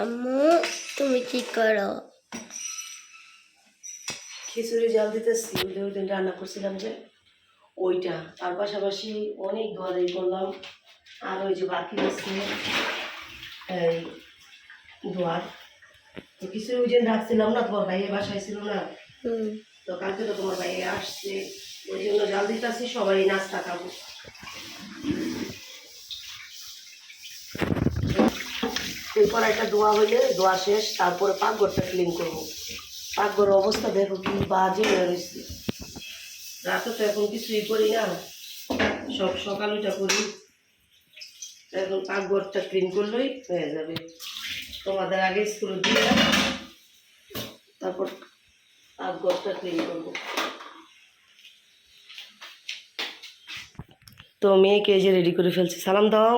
আম্মু তুমি কি করো? খিচুড়ি জাল দিতেছি ওই দিন রান্না করছিলাম যে ওইটা। তার পাশাপাশি অনেক ঘরে করলাম। আর ওই যে বাকি আছে এই দোয়ার। তো খিচুড়ি ওই দিন রাখছিলাম না তোমার ভাইয়ে বাসায় ছিল না। তো কালকে তো তোমার ভাইয়ে আসছে ওই জন্য জাল দিতেছি সবাই নাস্তা খাব। এই কড়াইটা ধোয়া হইলে, দোয়া শেষ, তারপরে পাকঘরটা ক্লিন করব। পাকঘরের অবস্থা দেখো কি বাজে হয়ে রয়েছে। রাতে তো এখন কিছুই করি না। সব সকাল ওইটা করি। এখন পাকঘরটা ক্লিন করলেই হয়ে যাবে। তোমাদের আগে স্কুলে দিয়ে তারপর পাকঘরটা ক্লিন করব। তো মেয়েকে এই যে রেডি করে ফেলছি। সালাম দাও।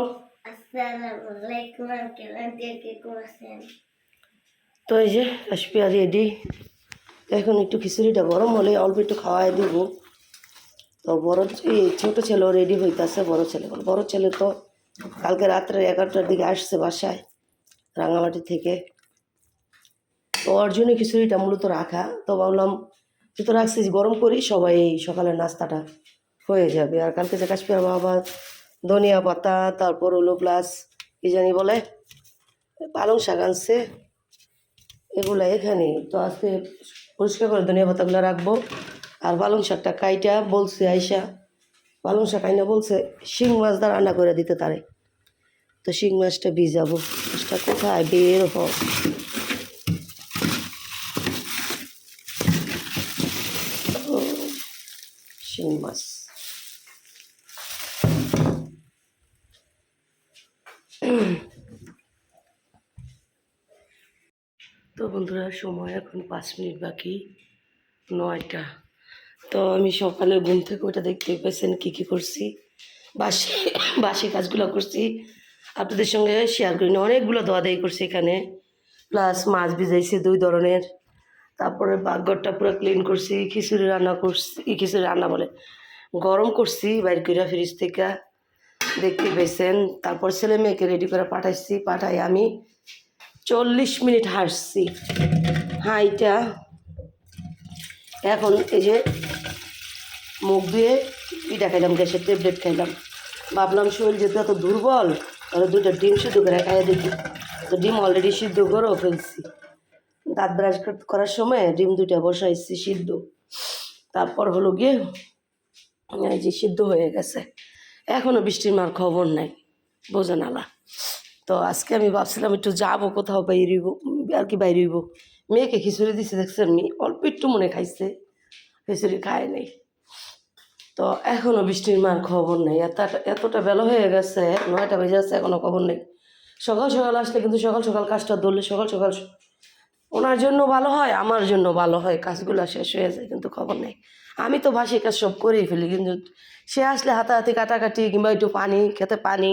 তো এই যে কাশপিয়া রেডি এখন একটু খিচুড়িটা গরম হলে অল্প একটু খাওয়াই দিব। তো বড় এই ছোটো ছেলেও রেডি হইতেছে, বড় ছেলে। বড় ছেলে তো কালকে রাত্রে এগারোটার দিকে আসছে বাসায়, রাঙামাটি থেকে। তো ওর জন্য খিচুড়িটা মূলত রাখা। তো ভাবলাম তুই তো রাখছিস গরম করি, সবাই সকালের নাস্তাটা হয়ে যাবে। আর কালকে যে কাশ্মীর বাবা ধনিয়া পাতা, তারপর হলো প্লাস কি জানি বলে, পালং শাক আনছে। এগুলো এখানে। তো আজকে পরিষ্কার করে ধনিয়া পাতাগুলো রাখব। আর পালং শাকটা কাইটা বলছে আইসা, পালং শাক আইনা বলছে শিং মাছ দা রান্না করে দিতে তারে। তো শিং মাছটা ভিজাবো। মাছটা কোথায়? বের হ। শিং মাছ। তো বন্ধুরা, সময় এখন পাঁচ মিনিট বাকি, নয়টা। তো আমি সকালে ঘুম থেকে ওটা দেখতে পেয়েছেন কী কী করছি। বাসি বাসি কাজগুলো করছি। আপনাদের সঙ্গে শেয়ার করি না অনেকগুলো দোয়া দায়ী করছি এখানে। প্লাস মাছ ভিজাইছি দুই ধরনের। তারপরে বাঘরটা পুরো ক্লিন করছি, খিচুড়ি রান্না করছি, খিচুড়ি রান্না বলে। গরম করছি বাইর করে ফ্রিজ থেকে। দেখতে পেয়েছেন। তারপর ছেলে মেয়েকে রেডি করে পাঠাইছি, পাঠাই আমি। চল্লিশ মিনিট হাসছি হাইটা এখন এই যে মুখ দিয়ে পিঠা খাইলাম, গ্যাসের ট্যাবলেট খাইলাম। ভাবলাম শরীর যেহেতু এত দুর্বল, তাহলে দুটো ডিম সিদ্ধ করে খাইয়ে দেখি। তো ডিম অলরেডি সিদ্ধ করেও ফেলছি। দাঁত ব্রাশ করার সময় ডিম দুইটা বসাইছি সিদ্ধ। তারপর হলো গিয়ে এই যে সিদ্ধ হয়ে গেছে। এখনও বৃষ্টির মার খবর নাই। বোঝে নালা তো আজকে আমি ভাবছিলাম একটু যাব, কোথাও বাইরিব আর কি বাইরিব মেয়েকে খিচুড়ি দিছে, দেখছেন নি অল্প একটু মনে খাইছে, খিচুড়ি খায় নাই। তো এখনও বৃষ্টির মার খবর নেই। এতটা এতটা বেলা হয়ে গেছে, নয়টা বেজে যাচ্ছে এখনও খবর নেই। সকাল সকাল আসলে কিন্তু সকাল সকাল কাজটা ধরলে সকাল সকাল ওনার জন্য ভালো হয়, আমার জন্য ভালো হয়, কাজগুলো শেষ হয়ে যায়, কিন্তু খবর নেই। আমি তো ভাসি কাজ সব করেই ফেলি, কিন্তু সে আসলে হাতাহাতি কাটাকাটি কিংবা একটু পানি, খেতে পানি।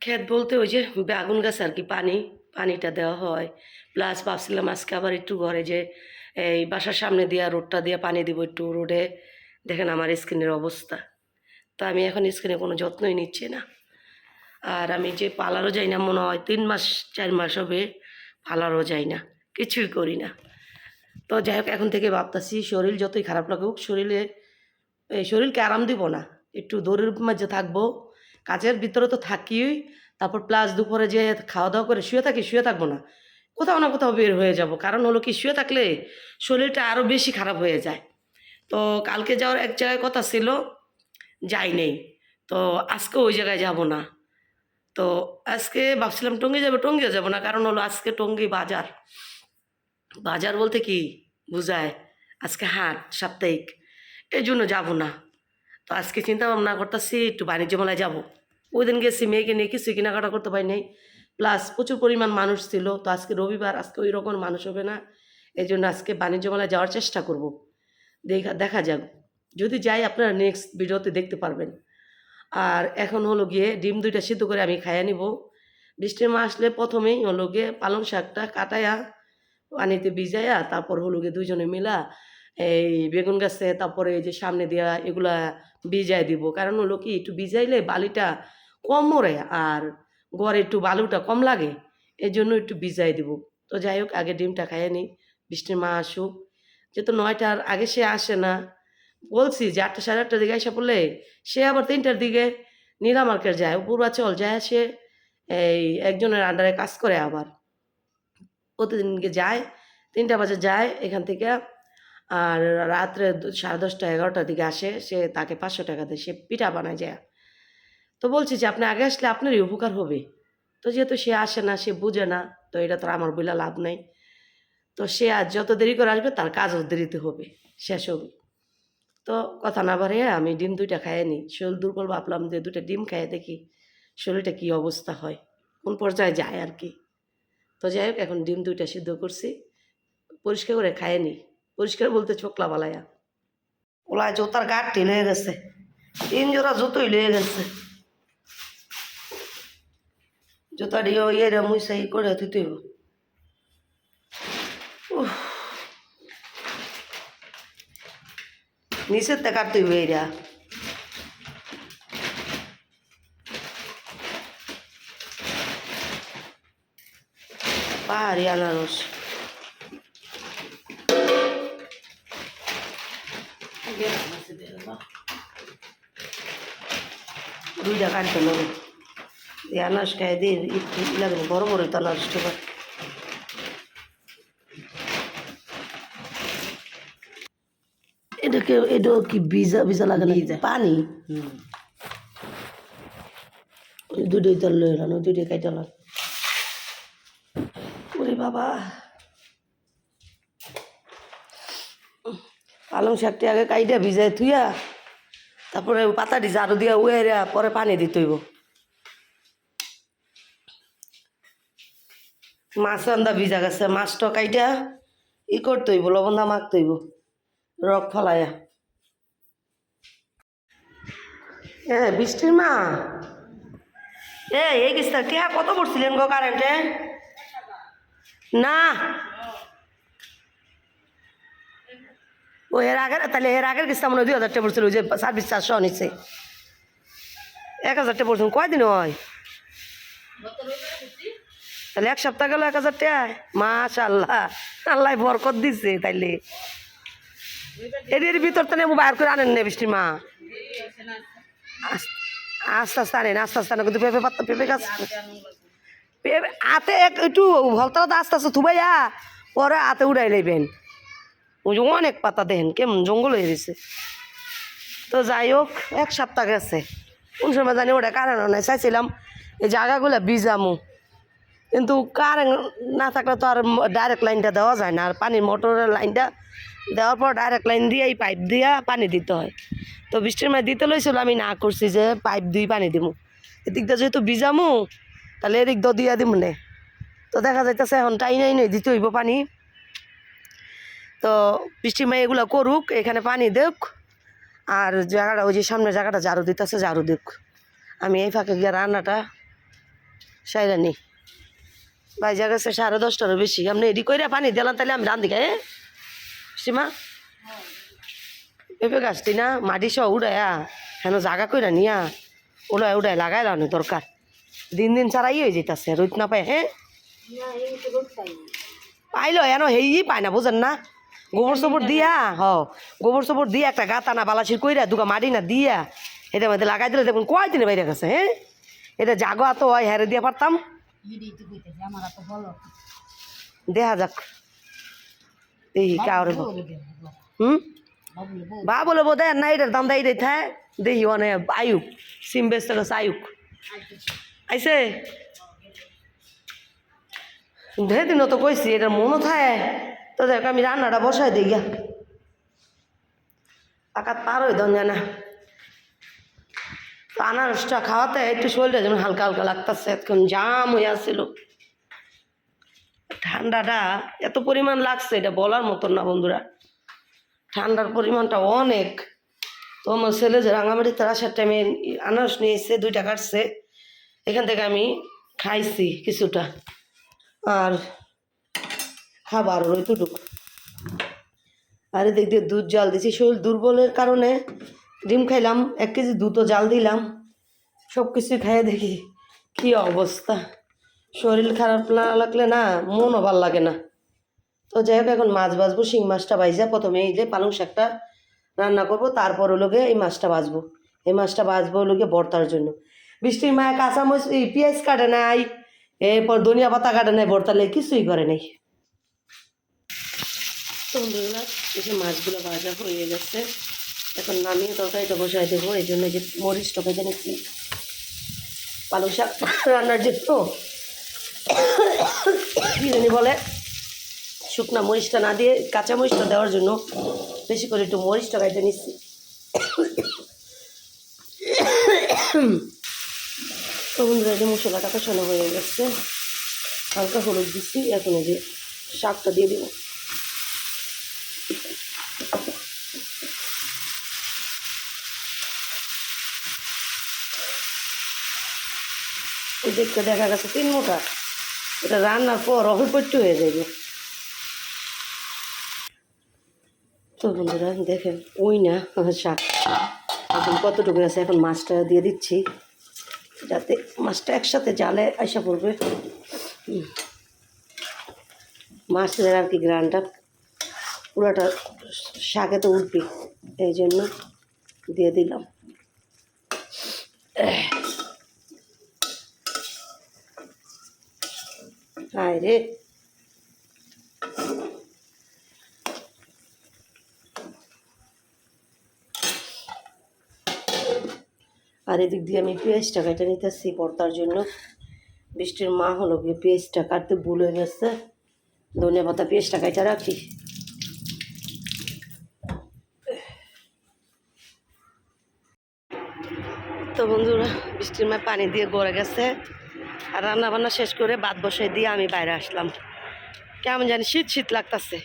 ক্ষেত বলতে ওই যে বেগুন গাছ আর কি পানি, পানিটা দেওয়া হয়। প্লাস ভাবছিলাম আজকে আবার একটু ঘরে যে এই বাসার সামনে দিয়া, রোডটা দিয়ে পানি দিব একটু রোডে। দেখেন আমার স্কিনের অবস্থা। তো আমি এখন স্কিনে কোনো যত্নই নিচ্ছি না। আর আমি যে পার্লারও যাই না, মনে হয় তিন মাস, চার মাস হবে। পার্লারও যাই না, কিছুই করি না। তো যাই হোক, এখন থেকে ভাবতাছি শরীর যতই খারাপ লাগুক, শরীরে শরীরকে আরাম দিব না। একটু দৌড়ের মাঝে থাকব, কাজের ভিতরে তো থাকিই, তারপর প্লাস দুপুরে যে খাওয়া দাওয়া করে শুয়ে থাকি, শুয়ে থাকব না। কোথাও না কোথাও বের হয়ে যাব। কারণ হলো কি, শুয়ে থাকলে শরীরটা আরও বেশি খারাপ হয়ে যায়। তো কালকে যাওয়ার এক জায়গায় কথা ছিল, যাই নেই। তো আজকে ওই জায়গায় যাব না। তো আজকে ভাবছিলাম টঙ্গি যাব, টঙ্গিও যাব না। কারণ হলো আজকে টঙ্গি বাজার। বাজার বলতে কি বুঝায়? আজকে হাট, সাপ্তাহিক। এই জন্য যাব না। তো আজকে চিন্তা ভাবনা করতেছি, একটু বাণিজ্য মেলায় যাব। ওই দিন গেছি, মেয়েকে নিয়ে কিছু কেনাকাটা করতে পারি নাই। প্লাস প্রচুর পরিমাণ মানুষ ছিল। তো আজকে রবিবার, আজকে ওই রকম মানুষ হবে না। এই জন্য আজকে বাণিজ্য মেলায় যাওয়ার চেষ্টা করব। দেখা দেখা যাক। যদি যাই আপনারা নেক্সট ভিডিওতে দেখতে পারবেন। আর এখন হলো গিয়ে ডিম দুইটা সিদ্ধ করে আমি খাইয়া নিব। বৃষ্টির মা আসলে প্রথমেই হলো গিয়ে পালং শাকটা কাটায়া, পানিতে ভিজাইয়া তারপর হলো গিয়ে দুইজনে মিলা এই বেগুন গাছে, তারপরে এই যে সামনে দেওয়া এগুলা ভিজাই দিব। কারণ হলো কি, একটু ভিজাইলে বালিটা কম মরে আর গড়ে একটু বালুটা কম লাগে এই জন্য একটু ভিজাই দিব। তো যাই হোক, আগে ডিমটা খাইয়ে নিই, বৃষ্টির মা আসুক। যেহেতু নয়টার আগে সে আসে না বলছি যে আটটা সাড়ে আটটার দিকে এসে পড়লে সে আবার তিনটার দিকে নীলা মার্কেট যায় পূর্বাচল যায়, সে এই একজনের আন্ডারে কাজ করে আবার। প্রতিদিনকে যায়, তিনটা বাজে যায় এখান থেকে, আর রাত্রে সাড়ে দশটা, এগারোটার দিকে আসে, সে তাকে পাঁচশো টাকা দেয়, সে পিঠা বানায় যায়। তো বলছি যে, আপনি আগে আসলে আপনারই উপকার হবে। তো যেহেতু সে আসে না, সে বুঝে না, তো এটা তো আমার বলে লাভ নেই। তো সে আর যত দেরি করে আসবে, তার কাজও দেরিতে হবে, শেষ হবে। তো কথা না বাড়িয়ে আমি ডিম দুইটা খাইয়ে নিই। শরীর দুর্বল ভাবলাম যে দুটো ডিম খাইয়ে দেখি শরীরটা কী অবস্থা হয়। কোন পর্যায়ে যায় আর কি। তো যাই হোক, এখন ডিম দুইটা সিদ্ধ করছি, পরিষ্কার করে খাইয়ে নিই। পরিষ্কার বলতে চোখলা বালায়া ওলা জুতার গাঠটি লয়ে গেছে। তিন জোড়া জুতোই লয়ে গেছে। জুতাটি ওই এরা মুইসা ই করে তুই নিচের তে কাটতে হইবে এরা পাহাড়ি আনারস। দুইটা কাটতে নেবে আনারস খাই দিয়ে একটু লাগে না, বড় বড় তো আনারসটা এটাকে এটা কি ভিজা ভিজা লাগে না পানি? ওই দুটোই তো লয়ে এলাম ওই দুটোই খাইতে এলাম ওরে বাবা। পালং শাকটি আগে কাইটা ভিজাই থুইয়া তারপরে পাতাটি ঝাড়ু দিয়া উয়েরা পরে পানি দিতে হইব। মাছ রান্দা ভিজা গেছে মাছটা কাইটা ই করতে হইব লবণদা মাখতে হইব। রক ফলাইয়া হ্যাঁ বৃষ্টির মা। এ এই কিস্তা টিয়া কত পড়ছিলেন গো কারেন্টে? না। ও এর আগের তাহলে এর আগের কিস্তা মনে হয় দুই হাজার টাকা পড়ছিল যে সার্ভিস চারশো নিচ্ছে এক হাজার টাকা পড়ছিল কয়দিন হয়? তাহলে এক সপ্তাহ গেল এক হাজার টাকা মাশাল্লাহ আল্লাহ বরকত দিচ্ছে তাইলে। এর ভিতর তো নেব, বাইর করে আনেন নে বৃষ্টির মা। আস্তে আস্তে আনেন, আস্তে আস্তে আনেন, কিন্তু পেঁপে পাতা, পেঁপে গাছ পেঁপে হাতে এক একটু ভলতলাতে আস্তে আস্তে থুবাইয়া পরে হাতে উড়াই লইবেন। ওই অনেক পাতা দেখেন, কেমন জঙ্গল হয়ে গেছে। তো যাই হোক, এক সপ্তাহ গেছে। কোন সময় জানি ওটা কারণ নাই, চাইছিলাম এই জায়গাগুলো বিজামু কিন্তু কারেন্ট না থাকলে তো আর ডাইরেক্ট লাইনটা দেওয়া যায় না, আর পানির মোটরের লাইনটা দেওয়ার পর ডাইরেক্ট লাইন দিয়ে এই পাইপ দিয়া পানি দিতে হয়। তো বৃষ্টির মাঝে দিতে লইছিল, আমি না করছি যে পাইপ দিয়ে পানি দিমু। এদিক দিয়ে যেহেতু ভিজামু, তাহলে এদিক দিয়ে দিয়া দিমু নে। তো দেখা যাইতেছে এখন টাই নাই, নই, দিতে হইব পানি। তো বৃষ্টির মাই এগুলো করুক, এখানে পানি দেখ আর জায়গাটা, ওই যে সামনের জায়গাটা ঝাড়ু দিতেছে, ঝাড়ু দেখ আমি এই ফাঁকে গিয়ে রান্নাটা সাইরা নিই বাইজা গেছে সাড়ে দশটারও বেশি। আপনি এডি কইরা পানি দিলাম তাহলে আমি রান্ধি খাই সীমা? পেঁপে গাছটি না মাটি সহ উড়াইয়া হেন জাগা কইরা নিয়া উড়াই উড়াই লাগাই লানো দরকার দিন দিন ছাড়াই হয়ে যেতেছে রোদ না পায় হ্যাঁ পাইলো এন হেই পায় না বুঝেন না। গোবর সবর দিয়া হ। গোবর সবর দিয়া একটা গাতা না বালাসির কইরা দুগা মাটি না দিয়া। এটার মধ্যে লাগাই দিলে দেখুন কয় দিনে বাইরে গেছে হ্যাঁ এটা জাগো তো হয় হেরে দিয়া পারতাম দেখা যাক। এই কাউরে হুম? বা বলে বোধ হয় না এটার দাম দেয় এটাই থাকে দেখি অনে আয়ুক সিম বেচতে গেছে আয়ুক। আইসে সেদিনও তো কইছি এটার মনও থাকে তো দেখ আমি রান্নাটা বসাই দিই গিয়া। আকাত পার হই দন জানা তো আনারসটা খাওয়াতে একটু শরীরটা যেমন হালকা হালকা লাগতেছে এখন জাম হয়ে আসছিল ঠান্ডাটা এত পরিমাণ লাগছে, এটা বলার মতন না বন্ধুরা। ঠান্ডার পরিমাণটা অনেক। তো আমার ছেলে যে রাঙামাটিতে আসার টাইমে আনারস নিয়ে এসে দুইটা কাটছে। এখান থেকে আমি খাইছি কিছুটা। আর খাবার ওই তুটুক আর এদিক দিয়ে দুধ জাল দিছি শরীর দুর্বলের কারণে ডিম খাইলাম, এক কেজি দুধও জাল দিলাম। সব কিছুই খাইয়ে দেখি কী অবস্থা। শরীর খারাপ না লাগলে না, মনও ভালো লাগে না। তো যাই হোক, এখন মাছ ভাজবো, শিং মাছটা ভাইজা, প্রথমে এই যে পালং শাকটা রান্না করব, তারপর হলো এই মাছটা ভাজবো। এই মাছটা ভাজবো হলো গিয়ে ভর্তার জন্য। বৃষ্টির মায়ের কাঁচামরিচ, এই পেঁয়াজ কাটে নাই, এরপর ধনিয়া পাতা কাটে নাই ভর্তা লেগে কিছুই করে নাই। যে মাছগুলো ভাজা হয়ে গেছে। এখন নামিয়ে তরকারিটা বসাই দেবো, এই জন্য যে মরিচটা ভেজে নিচ্ছি। পালং শাক রান্নার যে তো জানি বলে? শুকনা মরিচটা না দিয়ে কাঁচা মরিচটা দেওয়ার জন্য বেশি করে একটু মরিচটা কাটে নিচ্ছি। বন্ধুরা যে মশলাটা কষানো হয়ে গেছে। হালকা হলুদ দিচ্ছি, এখন যে শাকটা দিয়ে দেবো। দেখতে দেখা গেছে তিন মোটা। এটা রান্নার পর অল্পট্টু হয়ে যাবে তো বন্ধুরা, দেখেন, ওই না শাক। এখন কতটুকু আছে? এখন মাছটা দিয়ে দিচ্ছি, যাতে মাছটা একসাথে জালে আসা পড়বে। মাছের আর কি গ্রানটা, পুরোটা শাকে তো উঠবে এই জন্য দিয়ে দিলাম। হায় রে আর এদিক দিয়ে আমি পেঁয়াজটা কেটে নিতেছি পর্তার জন্য বৃষ্টির মা হলো গিয়ে পেঁয়াজটা কাটতে ভুল হয়ে গেছে ধনিয়া পাতা পেঁয়াজটা কেটে রাখি তো বন্ধুরা বৃষ্টির মা পানি দিয়ে গড়ে গেছে আর রান্নাবান্না শেষ করে ভাত বসাই দিয়ে আমি বাইরে আসলাম। কেমন জানি শীত শীত লাগতেছে।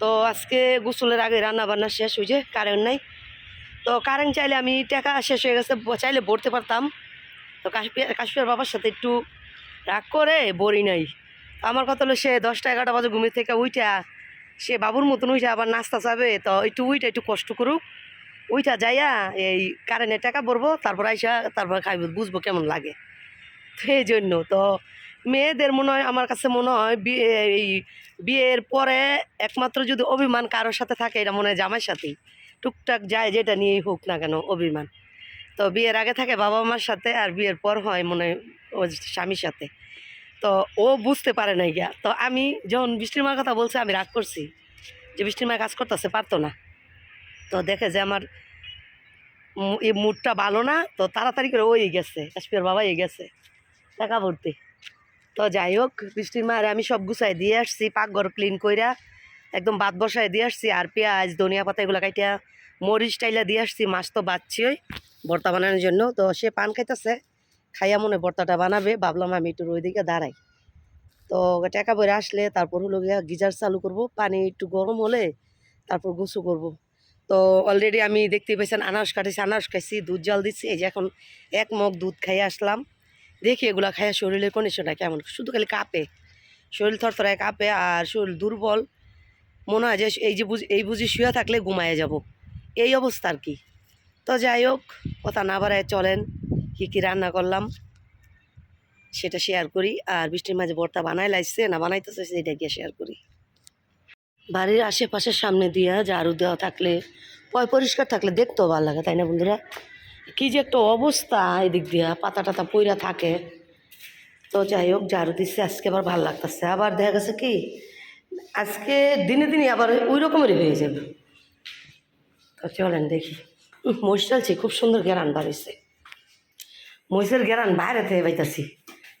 তো আজকে গোসলের আগে রান্নাবান্না শেষ হয়েছে কারেন্ট নাই। তো কারেন্ট চাইলে আমি টাকা শেষ হয়ে গেছে চাইলে ভরতে পারতাম। তো কাশ্মীর কাশ্মীর বাবার সাথে একটু রাগ করে বড়ি নাই। আমার কথা হলো, সে দশটা এগারোটা বাজে ঘুমিয়ে থেকে উইটা সে বাবুর মতন উইটা আবার নাস্তা চাবে। তো একটু উইটা একটু কষ্ট করুক। উইটা যাইয়া এই কারেন্টের টাকা ভরবো, তারপর আইসা, তারপর খাইব, বুঝব কেমন লাগে। তো এই জন্য তো মেয়েদের মনে হয়, আমার কাছে মনে হয় বিয়ে এই বিয়ের পরে একমাত্র যদি অভিমান কারোর সাথে থাকে, এটা মনে হয় জামাইয়ের সাথেই। টুকটাক যায় যেটা নিয়েই হোক না কেন অভিমান। তো বিয়ের আগে থাকে বাবা মার সাথে আর বিয়ের পর হয় মনে ও স্বামীর সাথে। তো ও বুঝতে পারে না গিয়া। তো আমি যখন বৃষ্টির মার কথা বলছে, আমি রাগ করছি যে বৃষ্টির মা কাজ করতেছে, পারতো না। তো দেখে যে আমার এই মুডটা ভালো না, তো তাড়াতাড়ি করে ওই গেছে কাশ্মীর বাবাই গেছে। টাকা ভর্তি। তো যাই হোক, বৃষ্টির মারে আমি সব গুছাই দিয়ে আসছি, পাকঘর ক্লিন কইরা একদম ভাত বসায় দিয়ে আসছি, আর পেঁয়াজ, ধনিয়া পাতা এগুলো কাইটা মরিচ টাইলা দিয়ে আসছি, মাছ তো বাচ্ছি ওই ভর্তা বানানোর জন্য। তো সে পান খাইতেছে, খাইয়া মনে ভর্তাটা বানাবে, ভাবলাম আমি একটু ওইদিকে দাঁড়াই। তো টাকা বইরে আসলে তারপর হলো গিয়া গিজার চালু করব, পানি একটু গরম হলে তারপর গুছু করব। তো অলরেডি আমি দেখতে পেয়েছেন আনারস কাটেছি, আনারস খাইছি, দুধ জল দিচ্ছি এই যে এখন এক মগ দুধ খাইয়ে আসলাম। দেখি এগুলা খাইয়া শরীরের কন্ডিশনটা কেমন? শুধু খালি কাঁপে। শরীর থরথরায় কাঁপে আর শরীর দুর্বল। মনে হয় যে এই যে বুঝি, এই বুঝি শুয়ে থাকলে ঘুমায়ে যাব। এই অবস্থা আর কি। তো যাই হোক, কথা না বাড়ায় চলেন। কী কী রান্না করলাম? সেটা শেয়ার করি। আর বৃষ্টির মাঝে বর্তা বানাই লাগছে না বানাইতেছে সেটা গিয়ে শেয়ার করি। বাড়ির আশেপাশের সামনে দিয়া ঝাড়ু দেওয়া থাকলে, পয় পরিষ্কার থাকলে দেখতেও ভালো লাগে, তাই না বন্ধুরা? কী যে একটা অবস্থা এদিক দিয়া, পাতা টাতা পইরা থাকে। তো যাই হোক, ঝাড়ু দিচ্ছে আজকে আবার ভালো লাগতেছে। আবার দেখা গেছে কি, আজকে দিনে দিনে আবার ওই রকমেরই হয়ে যাবে। তো চলেন দেখি। মহিষ চালছি খুব সুন্দর গেরান বাড়িছে। মহিষের গেরান বাইরে থেকে পাইতাছি।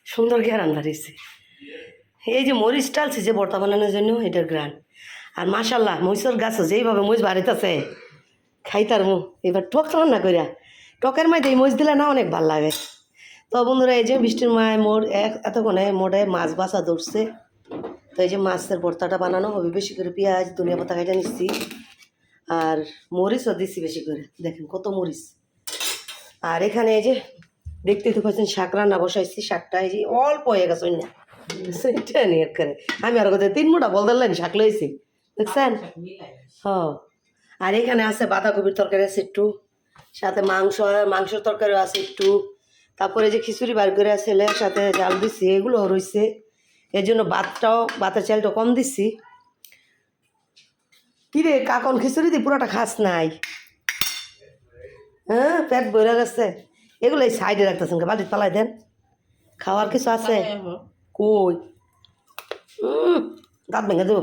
সুন্দর গেরান বাড়িছে। এই যে মরিচ টালছি যে বর্তা বানানোর জন্য, এটার গ্রান আর মাশাল্লাহ মহিষের গাছও যেইভাবে মহিষ বাড়িতেছে খাইতার মু এবার টক না করিয়া টকের মাঝে এই মরিচ দিলে না অনেক ভালো লাগে। তো বন্ধুরা এই যে বৃষ্টির মায় মোর এক এতক্ষণে মোড়ে মাছ বাসা ধরছে। তো এই যে মাছের ভর্তাটা বানানো হবে বেশি করে পেঁয়াজ ধনিয়া পাতা কাটা নিচ্ছি। আর মরিচও দিচ্ছি বেশি করে। দেখেন কত মরিচ। আর এখানে এই যে দেখতেই তো পাচ্ছেন শাক রান্না বসাইছি শাকটা এই যে অল্প হয়ে গেছে না। সেটা নিয়ে করে। আমি আর কোথায় তিন মোটা বল দিলেন শাক লইছি। দেখছেন? হ। আর এখানে আছে বাঁধাকপির তরকারি আছে একটু। সাথে মাংস মাংসের তরকারিও আছে একটু। তারপরে যে খিচুড়ি বার করে ছেলের সাথে জাল দিছি এগুলো রয়েছে এর জন্য ভাতটাও ভাতের চালটা কম দিছি। কিরে কাকন খিচুড়ি দিয়ে পুরোটা খাস নাই। হ্যাঁ পেট বইরা গেছে। এগুলো এই সাইডে রাখতেছেন বাড়িতে পালাই দেন। খাওয়ার কিছু আছে? কই? দাঁত ভেঙে দেব।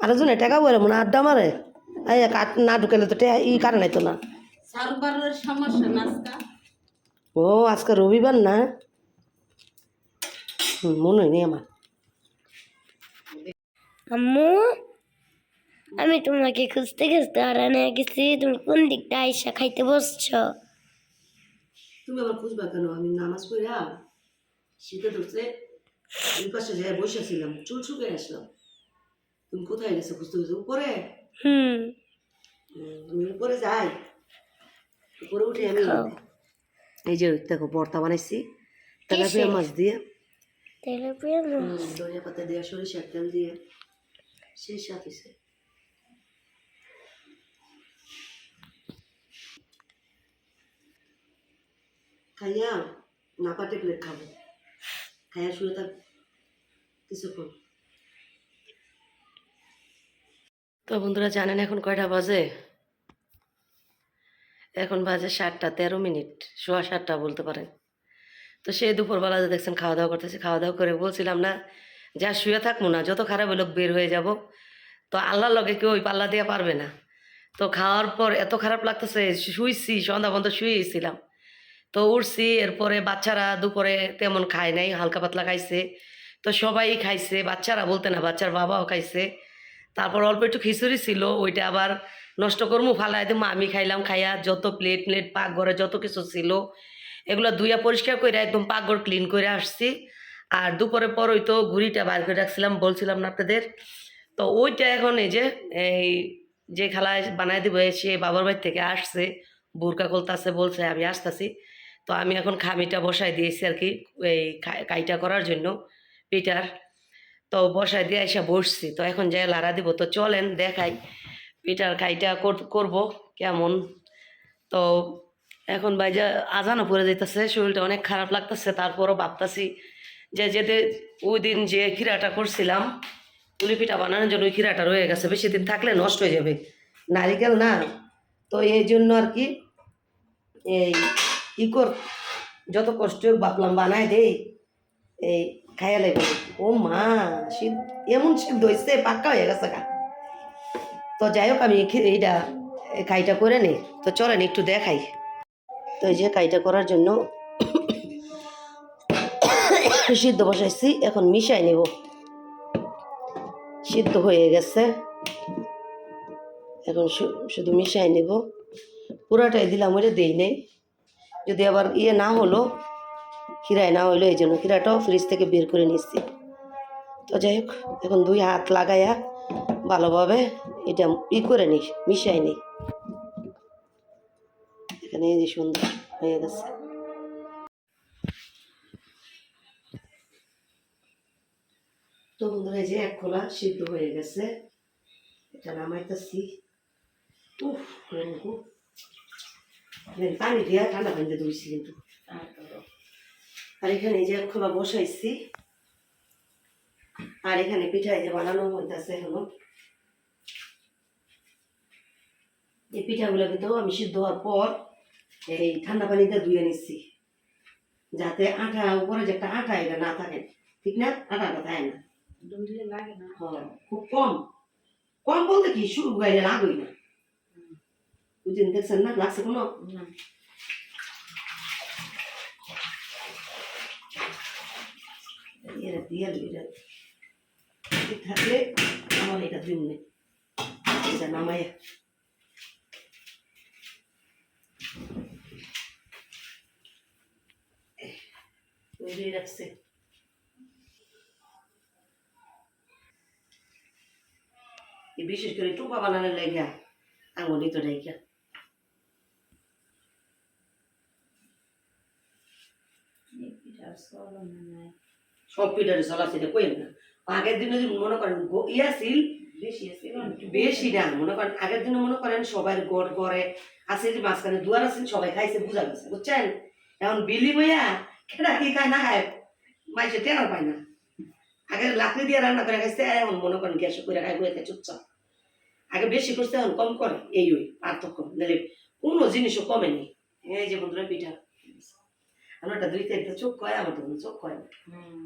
আরেকজন টাকা বলে মনে আড্ডা মারে। না ঢুকালে তো ই কারণ তো না। ও আজকে রবিবার না? হুম, মনে হয়নি আমার। আম্মু আমি তোমাকে খুঁজতে খুঁজতে হারানে গেছি। তুমি কোন দিকটা আইসা খাইতে বসছো? তুমি আবার খুঁজবা কেন? আমি নামাজ পড়া শীতে ধরছে ওই পাশে যাই বসেছিলাম চুল শুকিয়ে আসলাম। তুমি কোথায় গেছো খুঁজতে খুঁজতে? উপরে? হুম। উপরে যাই। উপরে উঠে আমি। এই যে দেখো ভর্তা বানাইছি। তেলাপিয়া মাছ দিয়ে। তেলে পেয়ে হুম, ধনিয়া পাতা দিয়ে সরিষার তেল দিয়ে। সেই সাথ খাইয়া নাপা ট্যাবলেট খাব। খাইয়া শুয়ে থাক। কিছুক্ষণ। তো বন্ধুরা জানেন এখন কয়টা বাজে? এখন বাজে সাতটা তেরো মিনিট, সোয়া সাতটা বলতে পারেন। তো সেই দুপুরবেলা যে দেখছেন খাওয়া দাওয়া করতেছি খাওয়া দাওয়া করে বলছিলাম না, যা শুয়ে থাকব না যত খারাপ লোক বের হয়ে যাব। তো আল্লাহর লগে কেউ ওই পাল্লা দিয়ে পারবে না। তো খাওয়ার পর এত খারাপ লাগতেছে, শুইছি, সন্ধ্যা বন্ধ শুয়েছিলাম। তো উঠছি, এরপরে বাচ্চারা দুপুরে তেমন খায় নাই, হালকা পাতলা খাইছে। তো সবাই খাইছে, বাচ্চারা বলতে না, বাচ্চার বাবাও খাইছে। তারপর অল্প একটু খিচুড়ি ছিল, ওইটা আবার নষ্ট করব ফালাই দিমু, আমি খাইলাম, খাইয়া যত প্লেট প্লেট পাকঘরে যত কিছু ছিল, এগুলো ধুইয়া পরিষ্কার করে একদম পাকঘর ক্লিন করে আসছি। আর দুপুরে পর ওই তো ঘুড়িটা বার করে রাখছিলাম, বলছিলাম না আপনাদের। তো ওইটা এখন এই যে এই যে খেলায় বানাই দিব সে বাবার বাড়ি থেকে আসছে, বোরকা কলতাছে বলছে আমি আসতেছি। তো আমি এখন খামিটা বসাই দিয়েছি আর কি, এই কাইটা করার জন্য, পিঠার। তো বসায় দিয়ে এসে বসছি। তো এখন যাই লাড়া দিব। তো চলেন, দেখাই। পিঠার খাইটা কর- করব কেমন। তো এখন ভাই বাইজা আজানও পড়ে যেতেছে শরীরটা অনেক খারাপ লাগতেছে। তারপরও ভাবতাছি যে যেতে ওই দিন যে খিরাটা করছিলাম, পুলি পিঠা বানানোর জন্য ওই খিরাটা রয়ে গেছে। বেশি দিন থাকলে নষ্ট হয়ে যাবে। নারিকেল না। তো এই জন্য আর কি এই ই কর যত কষ্ট ভাবলাম বানায় দেই। এই খাইয়া লাগবে ও মা, শীত, এমন সিদ্ধ হয়েছে পাক্কা হয়ে গেছে গা। তো যাই হোক, আমি এইটা এই কাইটা করে নিই তো চলেন, একটু দেখাই। তো এই যে কাইটা করার জন্য সিদ্ধ বসাইছি, এখন মিশাই নেব। সিদ্ধ হয়ে গেছে। এখন শুধু মিশাই নেব। পুরাটাই দিলাম, ওইটা দেই নেই। যদি আবার ইয়ে না হলো খিরায় না হইল এই জন্য খিরাটাও ফ্রিজ থেকে বের করে নিচ্ছি তো যাই হোক, এখন দুই হাত লাগাইয়া ভালোভাবে এটা ই করে নিই, মিশাই নিই। এখানে এই যে সুন্দর হয়ে গেছে। তো বন্ধুরা, এই যে এক খোলা সিদ্ধ হয়ে গেছে। এটা নামাইতেছি। উফ পানি দিয়ে ঠান্ডা পানি দিয়ে ধুইছি কিন্তু। আর এখানে যে খোলা বসাইছি। আর এখানে পিঠাই যে বানানো হইতেছে এখনও। এই পিঠাগুলো কিন্তু আমি সিদ্ধ হওয়ার পর এই ঠান্ডা পানিতে ধুয়ে নিচ্ছি যাতে আঠা উপরে যে একটা আঠা এটা না থাকে ঠিক না? আঠাটা থাকে না। হ্যাঁ, খুব কম। কম বলতে কি? শুরু গাইলে লাগই না বুঝলেন দেখছেন না? লাগছে কোনো? এরা দিয়ে এটা থাকলে আমার এটা দিন নেই এটা নামাইয়া বিশেষ করে টুপা বানানোর লেগে আঙুলি তো রেখা চলা সেটা কই না। আগের দিনে যদি মনে করেন ইয়া ছিল বেশি না মনে করেন আগের দিনে মনে করেন সবার গড় গড়ে আছে যে মাঝখানে দুয়ার আছে সবাই খাইছে বুঝা গেছে বুঝছেন? এখন বিলি বইয়া খেটা কি খায় না খায় মাইসে পায় না। আগে লাকড়ি দিয়ে রান্না করে খাইছে এখন মনে করেন গ্যাসে করে খাই বইতে চুপচাপ। আগে বেশি করছে এখন কম করে এই ওই পার্থক্য। নাহলে কোনো জিনিসও কমেনি এই যে বন্ধুরা পিঠা। আমারটা দুই চারটা চোখ কয় আমার তো কোনো চোখ কয় না হুম